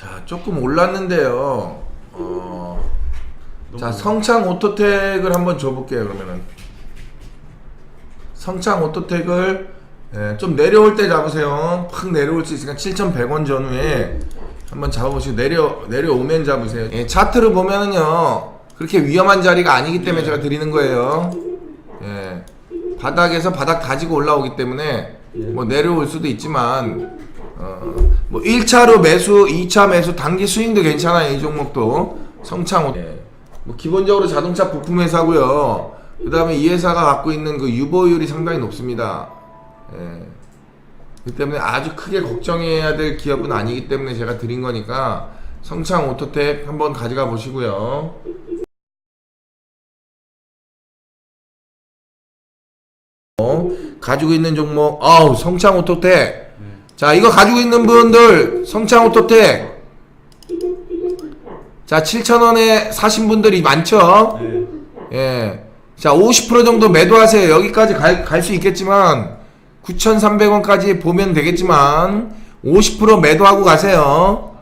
자, 조금 올랐는데요. 어, 자, 성창 오토텍을 한번 줘볼게요, 그러면은. 성창 오토텍을 예, 좀 내려올 때 잡으세요. 팍 내려올 수 있으니까 7,100원 전후에 한번 잡아보시고 내려 내려오면 잡으세요. 예, 차트를 보면은요 그렇게 위험한 자리가 아니기 때문에 제가 드리는 거예요. 예, 바닥에서 바닥 다지고 올라오기 때문에 뭐 내려올 수도 있지만 어, 뭐 1차로 매수, 2차 매수, 단기 스윙도 괜찮아요. 이 종목도 성창 오. 예, 뭐 기본적으로 자동차 부품 회사고요. 그 다음에 이 회사가 갖고 있는 그 유보율이 상당히 높습니다. 예. 그 때문에 아주 크게 걱정해야 될 기업은 아니기 때문에 제가 드린 거니까 성창 오토텍 한번 가져가 보시고요. 어, 가지고 있는 종목, 아우 성창 오토텍. 자 이거 가지고 있는 분들 성창 오토텍. 자 7,000원에 사신 분들이 많죠. 네. 예. 자, 50% 정도 매도하세요. 여기까지 갈 수 있겠지만, 9,300원까지 보면 되겠지만, 50% 매도하고 가세요.